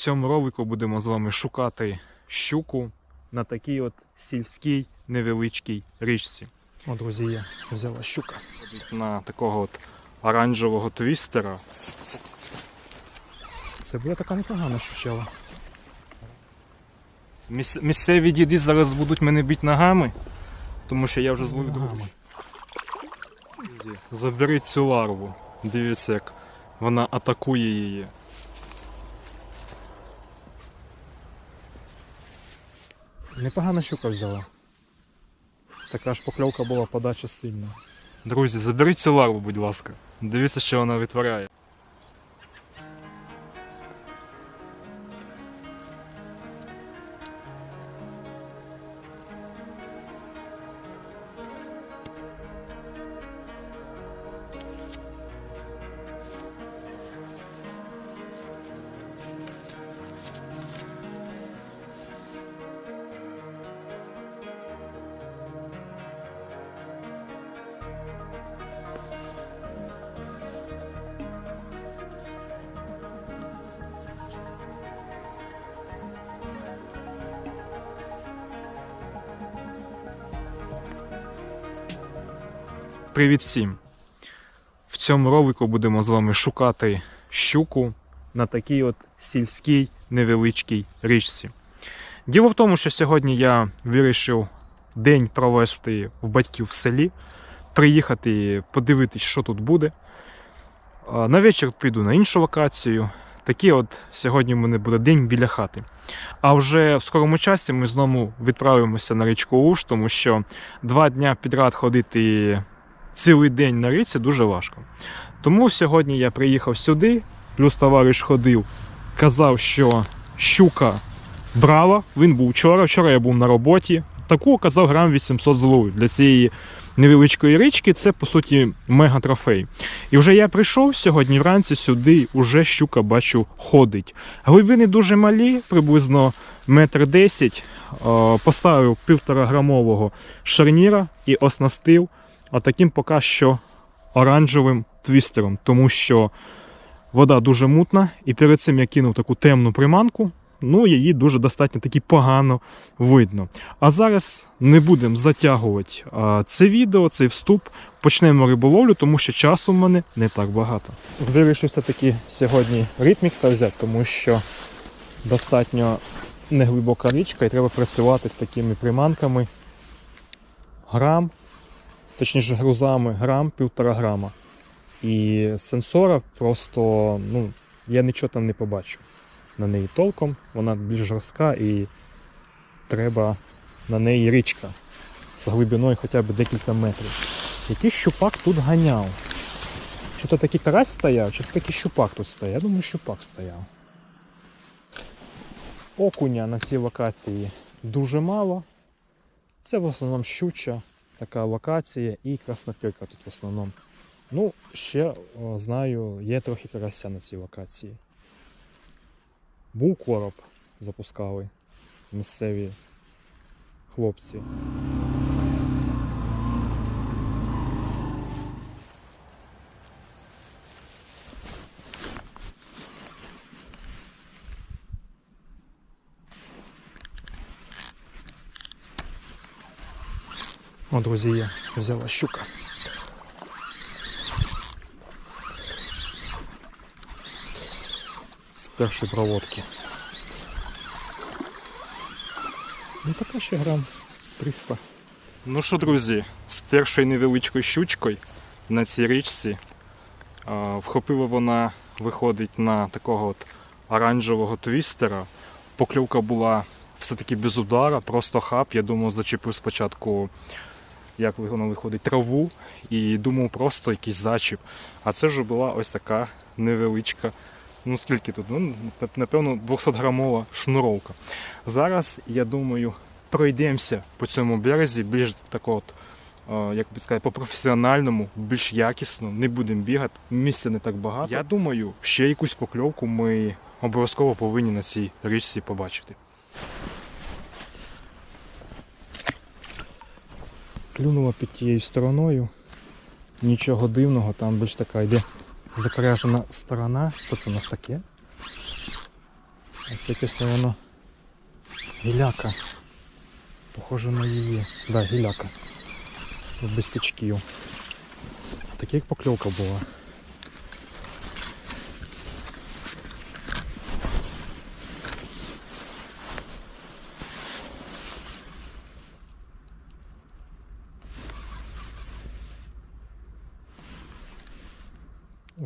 цьому ролику будемо з вами шукати щуку на такій от сільській невеличкій річці. О, друзі, є. Взяла щука. На такого от оранжевого твістера. Це була така непогана щучела. Міс- Місцеві діди зараз будуть мене бити ногами, тому що я вже зловив другу. Заберіть цю ларву. Дивіться, як вона атакує її. Непогана щука взяла. Така ж покльовка була подача сильна. Друзі, заберіть цю ларву, будь ласка. Дивіться, що вона витворяє. Привіт всім! В цьому ролику будемо з вами шукати щуку на такій от сільській невеличкій річці. Діло в тому, що сьогодні я вирішив день провести в батьків в селі, приїхати подивитись, що тут буде. На вечір піду на іншу локацію. Такий от сьогодні в мене буде день біля хати. А вже в скорому часі ми знову відправимося на річку Уж, тому що два дня підряд ходити цілий день на річці дуже важко. Тому сьогодні я приїхав сюди, плюс товариш ходив, казав, що щука брала. Він був вчора. Вчора я був на роботі. Таку казав грам 800 зловив. Для цієї невеличкої річки це по суті мега трофей. І вже я прийшов сьогодні вранці сюди, уже щука бачу ходить. Глибини дуже малі, приблизно метр десять. Поставив півтора грамового шарніра і оснастив отаким поки що оранжевим твістером, тому що вода дуже мутна, і перед цим я кинув таку темну приманку, ну її дуже достатньо таки погано видно. А зараз не будемо затягувати а, це відео, цей вступ. Почнемо риболовлю, тому що часу в мене не так багато. Вирішив все-таки сьогодні ритмікса взяти, тому що достатньо неглибока річка і треба працювати з такими приманками. Грам, точніше грузами грам, півтора грама. І сенсора просто, ну, я нічого там не побачу на неї толком. Вона більш жорстка і треба на неї річка з глибиною хоча б декілька метрів. Який щупак тут ганяв? Чи то такий карась стояв, чи то такий щупак тут стояв? Я думаю, щупак стояв. Окуня на цій локації дуже мало. Це в основному щуча така локація і краснопірка тут в основному. Ну, ще знаю, є трохи карася на цій локації. Був короб, запускали місцеві хлопці. О, друзі, є. Взяла щука. З першої проводки. Ну така ще грам 300. Ну що, друзі, з першою невеличкою щучкою на цій річці а, вхопила вона, виходить на такого от оранжевого твістера. Покльовка була все-таки без удара, просто хап. Я думав, зачепив спочатку, як воно виходить, траву, і думав просто якийсь зачіп. А це вже була ось така невеличка. Ну скільки тут? Ну, напевно, 200 грамова шнуровка. Зараз, я думаю, пройдемося по цьому березі більш такого, от, е, як би сказати, по-професіональному, більш якісно, не будемо бігати, місця не так багато. Я думаю, ще якусь покльовку ми обов'язково повинні на цій річці побачити. Клюнула під тією стороною. Нічого дивного, там більш така йде закряжена сторона. Що це у нас таке? А це якесь, воно гіляка. Похоже на її. Да, гіляка. Без тичків. Таких покльовка була.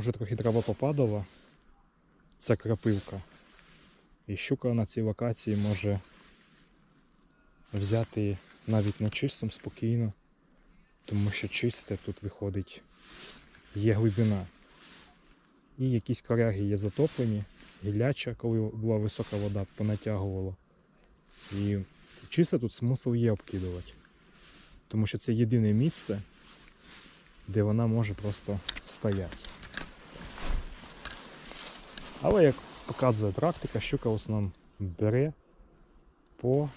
Уже трохи трава попадала. Це крапивка. І щука на цій локації може взяти навіть на чистом спокійно, тому що чисте тут виходить є глибина. І якісь коряги є затоплені, гіляча, коли була висока вода, понатягувало. І чисте тут смисл є обкидувати. Тому що це єдине місце, де вона може просто стояти. Але як показує практика, щука в основному бере по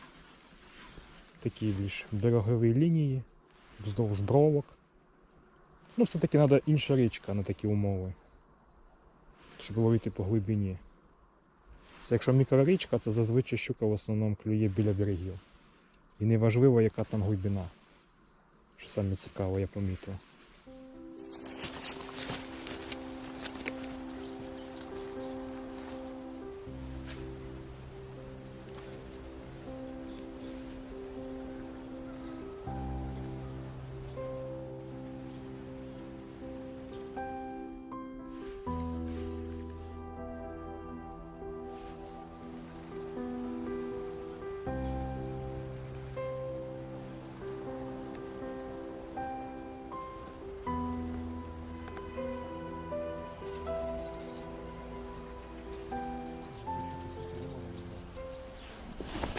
такій більш береговій лінії, вздовж бровок. Ну, все-таки треба інша річка на такі умови. Щоб ловити по глибині. Це якщо мікрорічка, це зазвичай щука в основному клює біля берегів. І неважливо, яка там глибина. Що саме цікаво, я помітив.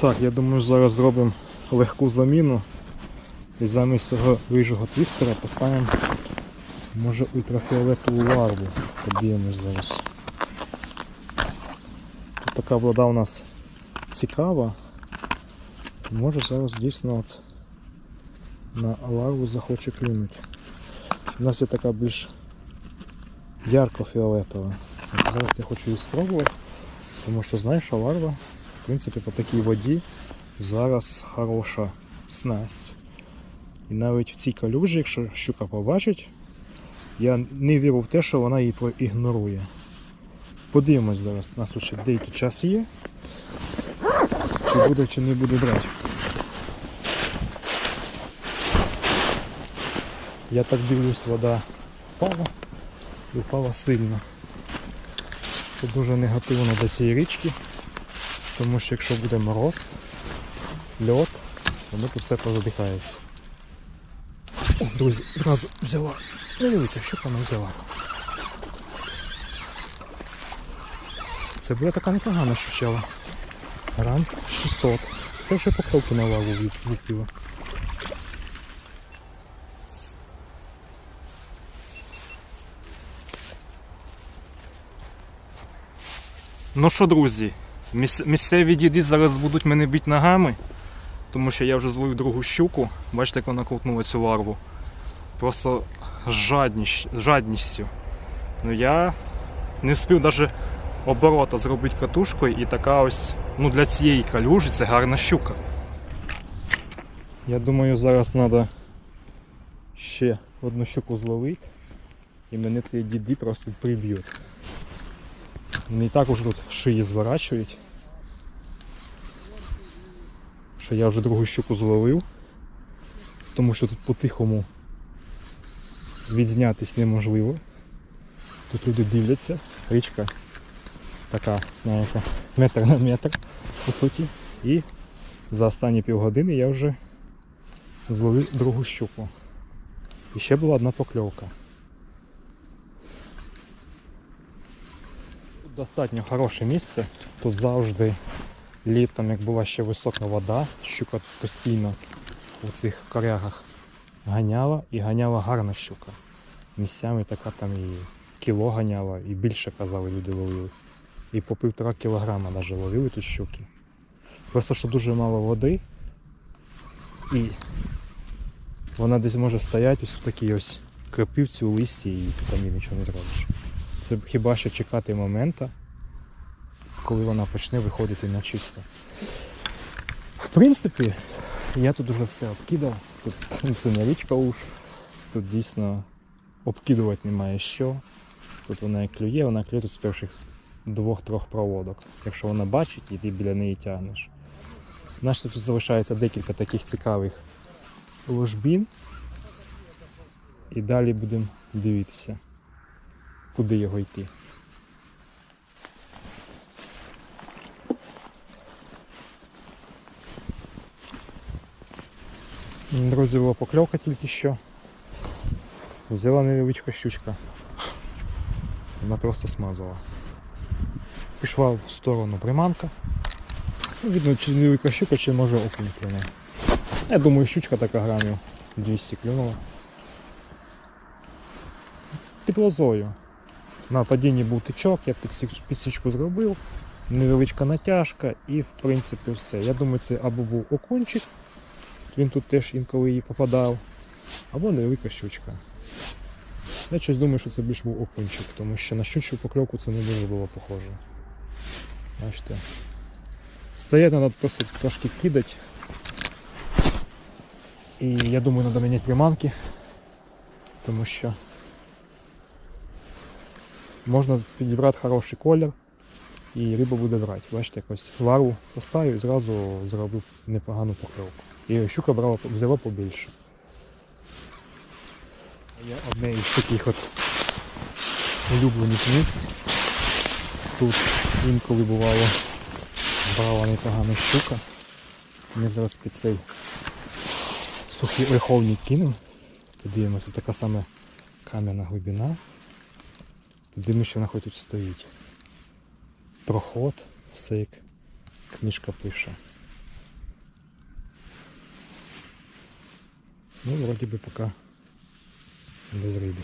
Так, я думаю, зараз зробимо легку заміну. І замість цього рижого твістера поставимо може ультрафіолетову ларву. Подивимось зараз. Тут така вода у нас цікава. Може зараз дійсно от на ларву захоче клюнути. У нас є така більш ярко-фіолетова. Зараз я хочу її спробувати, тому що знаєш, що ларва принципі, по такій воді зараз хороша снасть. І навіть в цій калюжі, якщо щука побачить, я не вірю в те, що вона її проігнорує. Подивимось зараз, у нас тут ще деякий час є. Чи буде, чи не буде брати. Я так дивлюсь, вода впала і впала сильно. Це дуже негативно для цієї річки. Тому що якщо буде мороз, льот, воно тут все позадихається. О, друзі, зразу взяла. Невелика, що вона взяла. Це була така непогана щучела. Грам 600. З першої покльовки на лаву влетіла. Ну що, друзі, місцеві діди зараз будуть мене бити ногами, тому що я вже зловив другу щуку. Бачите, як вона ковтнула цю ларву. Просто з жадністю. Ну я не встиг навіть оборота зробити катушкою і така ось, ну для цієї калюжі це гарна щука. Я думаю, зараз треба ще одну щуку зловити. І мене ці діди просто приб'ють. І так уже тут шиї зворачують. Що я вже другу щуку зловив. Тому що тут по-тихому відзнятись неможливо. Тут люди дивляться. Річка така, знаєте, метр на метр, по суті. І за останні півгодини я вже зловив другу щуку. І ще була одна покльовка. Достатньо хороше місце. Тут завжди літом, як була ще висока вода, щука постійно у цих корягах ганяла і ганяла гарна щука. Місцями така там і кіло ганяла, і більше казали, люди ловили. І по півтора кілограма навіть ловили тут щуки. Просто що дуже мало води і вона десь може стояти ось в такій ось крапивці у листі і там їй нічого не зробиш. Це хіба що чекати моменту, коли вона почне виходити на чисто. В принципі, я тут уже все обкидав. Тут це не річка уж. Тут дійсно обкидувати немає що. Тут вона як клює, вона клює тут з перших двох-трьох проводок. Якщо вона бачить і ти біля неї тягнеш. У тут залишається декілька таких цікавих ложбін. І далі будемо дивитися, куди його йти. Друзі, була покльовка тільки що. Взяла невеличка щучка. Вона просто смазала. Пішла в сторону приманка. Ну, Видно, чи невелика щука, чи може окунь клюне. Я думаю, щучка така грамів 200 клюнула. Під лозою. На падінні був тичок, я підсіч- підсічку зробив, невеличка натяжка і в принципі все. Я думаю, це або був окунчик, він тут теж інколи її попадав, або невелика щучка. Я щось думаю, що це більш був окунчик, тому що на щучу покльовку це не дуже було похоже. Бачите. Стоять треба просто трошки кидати. І я думаю, треба міняти приманки, тому що можна підібрати хороший колір і риба буде брати. Бачите, якось вару поставив і зразу зробив непогану покльовку. І щука брала, взяла побільше. Я одне із таких от улюблених місць. Тут інколи бувало брала непогана щука. Ми зараз під цей сухий верховник кинемо. Подивимося, така саме кам'яна глибина. Подивимося, що вона хоч тут стоїть. Проход, все як книжка пише. Ну, вроді би поки без риби.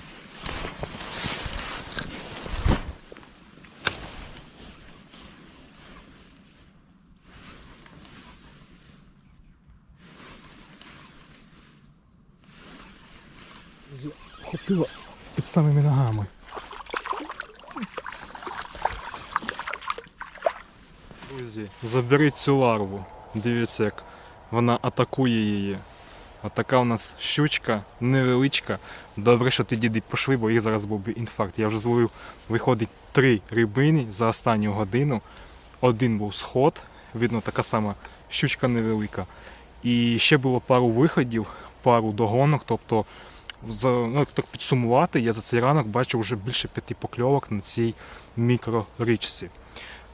Хопила під самими ногами. Друзі, заберіть цю ларву. Дивіться, як вона атакує її. Отака у нас щучка невеличка. Добре, що ти діди пішли, бо їх зараз був би інфаркт. Я вже зловив, виходить три рибини за останню годину. Один був сход, видно, така сама щучка невелика. І ще було пару виходів, пару догонок. Тобто, за, ну, так підсумувати, я за цей ранок бачив вже більше п'яти покльовок на цій мікрорічці.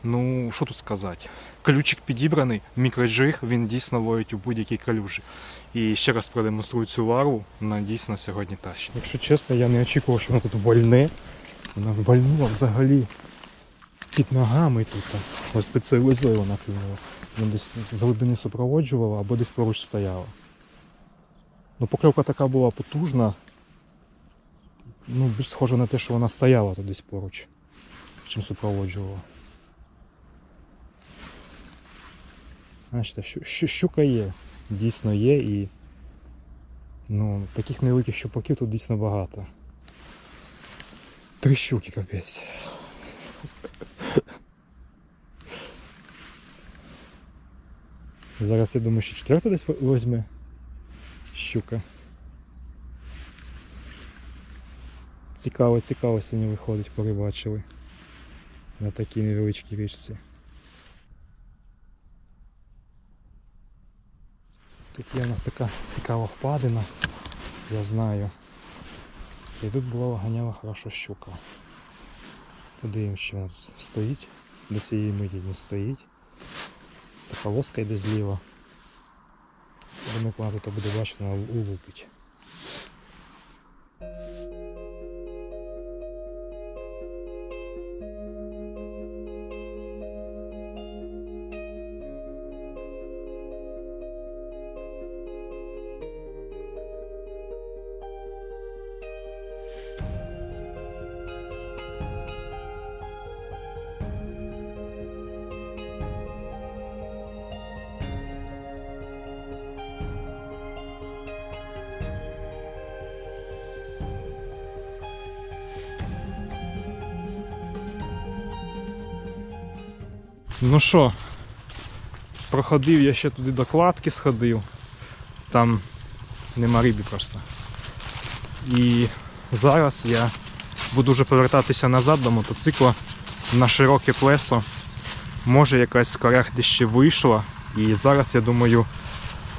Ну, що тут сказати? Ключик підібраний, мікроджиг, він дійсно ловить у будь-якій калюжі. І ще раз продемонструю цю вару, вона дійсно сьогодні тащить. Якщо чесно, я не очікував, що вона тут вольне. Вона вальнула взагалі під ногами тут. Ось під цією лозою вона клюнула. Вона десь з глибини супроводжувала або десь поруч стояла. Ну, покльовка така була потужна. Ну, схоже на те, що вона стояла тут десь поруч, чим супроводжувала. Бачите, щу- щу- щука є, дійсно є і ну, таких невеликих щупаків тут дійсно багато. Три щуки капець. Зараз я думаю, що четверта десь возьме щука. Цікаво, цікаво сьогодні виходить, порибачили на такій невеличкій річці. Тут є у нас така цікава впадина, я знаю. І тут була ганяла хорошо щука. Подивимось, що вона тут стоїть. До цієї миті не стоїть. Така лоска йде зліва. Думаю, вона тут буде бачити, вона улупить. Ну що, проходив я ще туди до кладки сходив. Там нема риби просто. І зараз я буду вже повертатися назад до мотоцикла на широке плесо. Може якась корях десь ще вийшла. І зараз я думаю,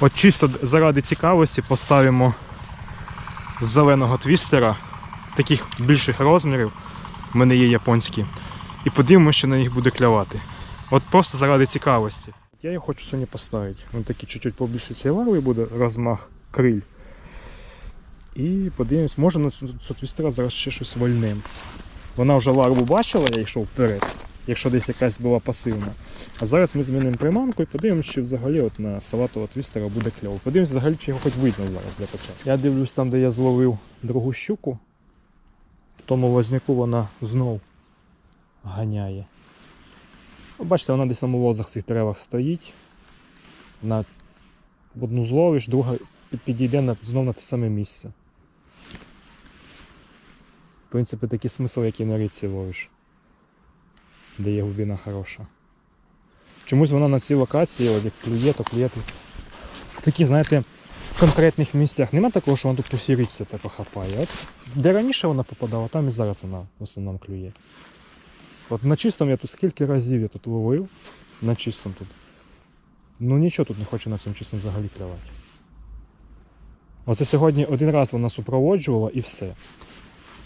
от чисто заради цікавості поставимо зеленого твістера, таких більших розмірів. У мене є японські. І подивимося, що на них буде клявати. От просто заради цікавості. Я його хочу сьогодні поставити. Він такий чуть-чуть побільше цієї ларви буде розмах криль. І подивимось, може на цю, цю зараз ще щось вольним. Вона вже ларву бачила, я йшов вперед, якщо десь якась була пасивна. А зараз ми змінимо приманку і подивимося, чи взагалі от на салатового твістера буде кльово. Подивимось взагалі, чи його хоч видно зараз для початку. Я дивлюсь там, де я зловив другу щуку. В тому возняку вона знов ганяє. Ну, Бачите, вона десь на молозах в цих деревах стоїть. Вона одну зловиш, друга підійде на, знов на те саме місце. В принципі, такий смисл, який на річці ловиш. Де є глибина хороша. Чомусь вона на цій локації, от як клює, то клює в таких, знаєте, конкретних місцях. Нема такого, що вона тут по всій річці хапає. От де раніше вона попадала, там і зараз вона в основному клює. От на чистому я тут скільки разів я тут ловив, на чистому тут. Ну нічого тут не хочу на цьому чистому взагалі клювати. Оце сьогодні один раз вона супроводжувала і все.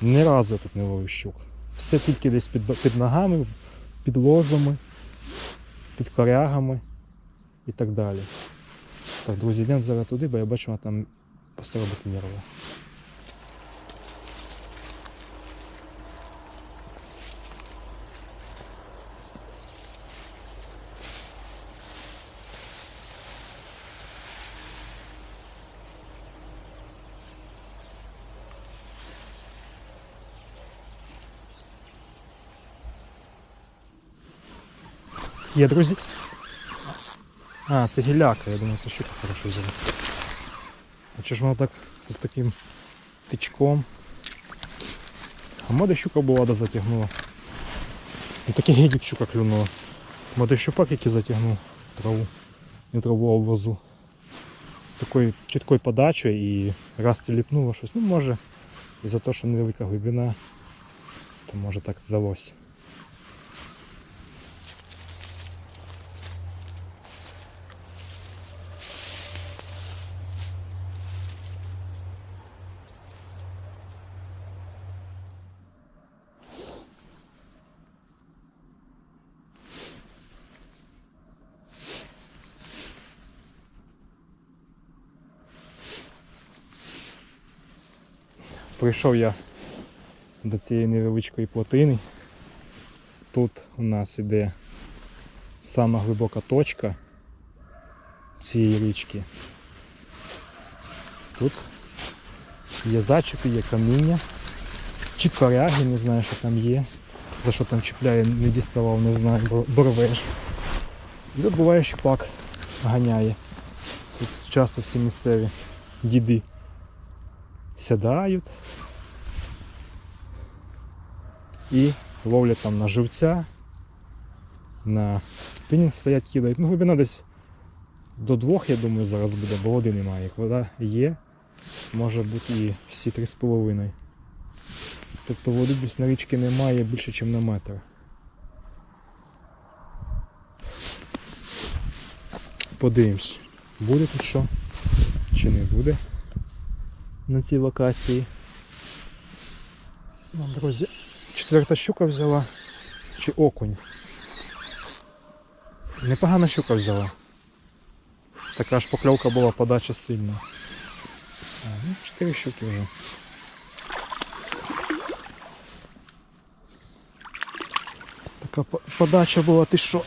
Ні разу я тут не ловив щук. Все тільки десь під, під ногами, під лозами, під корягами і так далі. Так, друзі, йдемо зараз туди, бо я бачу, вона там просто робить Є, друзі. А, це гіляка, я думаю, це щука хорошо взяла. А чи ж вона так з таким тичком? А моди щука була, затягнула. Ну такий гідік щука клюнула. Моди щупак, який затягнув траву. Не траву, а возу. З такою чіткою подачею і раз тіліпнуло щось. Ну може. І за те, що невелика глибина, то може так здалося. Прийшов я до цієї невеличкої плотини. Тут у нас іде сама глибока точка цієї річки. Тут є зачіпи, є каміння, чи коряги, не знаю, що там є. За що там чіпляє, не діставав, не знаю, бо борвеш. І тут буває щупак ганяє. Тут часто всі місцеві діди сідають і ловлять там на живця, на спинінг стоять, кидають. Ну, глибина десь до двох, я думаю, зараз буде, бо води немає. Як вода є, може бути і всі три з половиною. Тобто води десь на річці немає більше, ніж на метр. Подивимось, буде тут що, чи не буде на цій локації. Ну, друзі, четверта щука взяла. Чи окунь. Непогана щука взяла. Така ж покльовка була, подача сильна. А, ну, чотири щуки вже. Така подача була, ти що?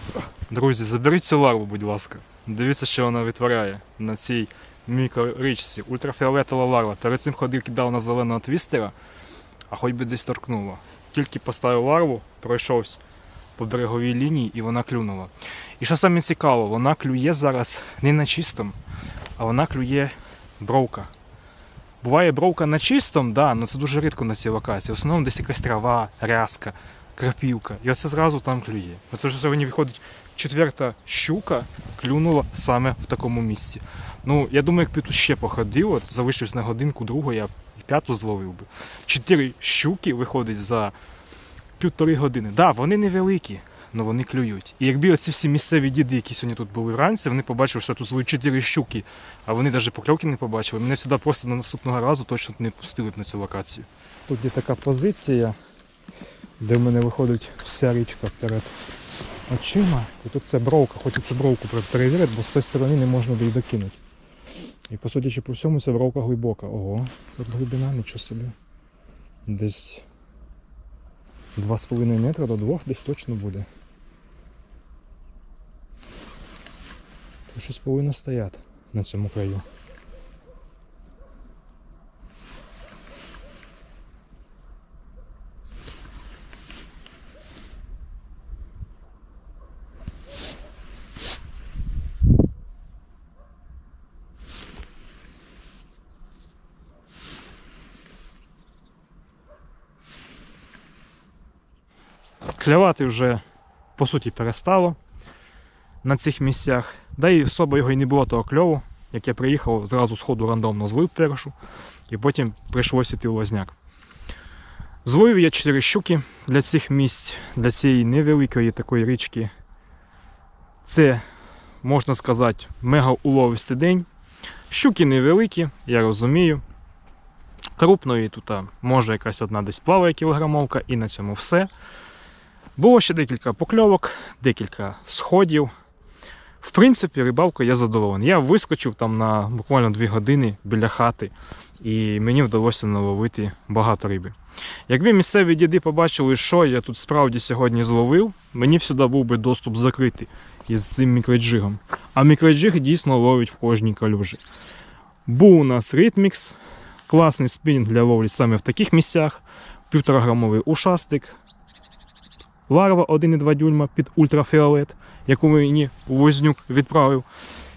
Друзі, заберіть цю ларву, будь ласка. Дивіться, що вона витворяє на цій мікрорічці. Ультрафіолетова ларва. Перед цим ходив кидав на зеленого твістера, а хоч би десь торкнуло. Тільки поставив ларву, пройшовся по береговій лінії і вона клюнула. І що саме цікаво, вона клює зараз не на чистому, а вона клює бровка. Буває бровка на чистому, да, але це дуже рідко на цій локації. В основному десь якась трава, рязка, крапівка. І оце зразу там клює. Оце вже сьогодні виходить четверта щука клюнула саме в такому місці. Ну, я думаю, якби тут ще походив, от залишився на годинку другу, я п'яту зловив би. Чотири щуки виходить за півтори години. Так, да, вони невеликі, але вони клюють. І якби оці всі місцеві діди, які сьогодні тут були вранці, вони побачили, що тут зловили чотири щуки, а вони навіть покльовки не побачили. Мене сюди просто на наступного разу точно не пустили б на цю локацію. Тут є така позиція, де в мене виходить вся річка перед очима. І тут це бровка, хочу цю бровку пер- перевірити, бо з цієї сторони не можна її докинути. І по судячи по всьому, ця бровка глибока. Ого, тут глибина, нічого собі. Десь 2,5 метра до 2 десь точно буде. Щось повинно стояти на цьому краю. Клявати вже по суті перестало на цих місцях. Да і особо його і не було того кльову. Як я приїхав, зразу з ходу рандомно злив першу, і потім прийшлося йти у лазняк. Зловив я 4 щуки для цих місць, для цієї невеликої такої річки. Це, можна сказати, мега уловистий день. Щуки невеликі, я розумію. Крупної тут може якась одна десь плаває кілограмовка, і на цьому все. Було ще декілька покльовок, декілька сходів. В принципі, рибалкою я задоволений. Я вискочив там на буквально 2 години біля хати, і мені вдалося наловити багато риби. Якби місцеві діди побачили, що я тут справді сьогодні зловив, мені б сюди був би доступ закритий із цим мікроджигом. А мікроджиг дійсно ловить в кожній калюжі. Був у нас ритмікс, класний спінінг для ловлі саме в таких місцях. Півтораграмовий ушастик, Ларва 1,2 дюйма під ультрафіолет, яку мені Вознюк відправив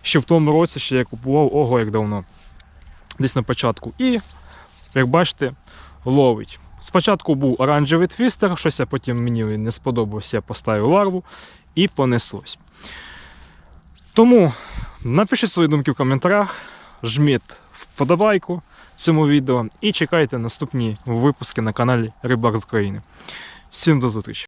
ще в тому році, ще я купував ого як давно. Десь на початку. І, як бачите, ловить. Спочатку був оранжевий твістер, щось я потім мені не сподобався, я поставив ларву і понеслось. Тому напишіть свої думки в коментарях, жміть вподобайку цьому відео і чекайте наступні випуски на каналі Рибак з України. Всім до зустрічі!